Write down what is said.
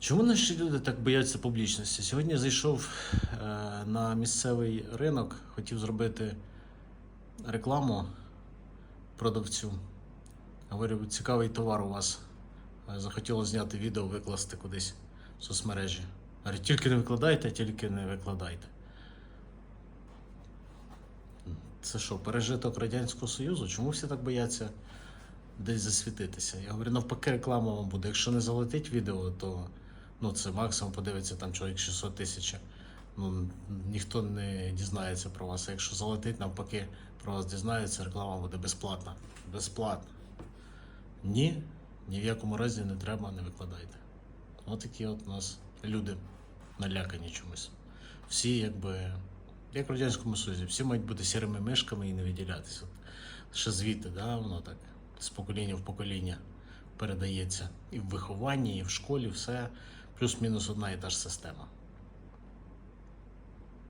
Чому наші люди так бояться публічності? Сьогодні зайшов е, на місцевий ринок, хотів зробити рекламу продавцю. Говорю, цікавий товар у вас. Е, Захотіло зняти відео, викласти кудись в соцмережі. Говорю, тільки не викладайте, тільки не викладайте. Це що, пережиток Радянського Союзу? Чому всі так бояться десь засвітитися? Я говорю, навпаки, реклама вам буде. Якщо не залетить відео, то ну, це максимум подивиться там чоловік 600 тисяч. Ну, ніхто не дізнається про вас. Якщо залетить, навпаки, про вас дізнається, реклама буде безплатна. Безплатна. Ні, ні в якому разі не треба, не викладайте. Ось такі от у нас люди налякані чомусь. Всі, якби, як в Радянському Союзі, всі мають бути сірими мишками і не виділятися. Ще звідти, да, воно так з покоління в покоління передається. І в вихованні, і в школі все плюс-мінус одна і та ж система.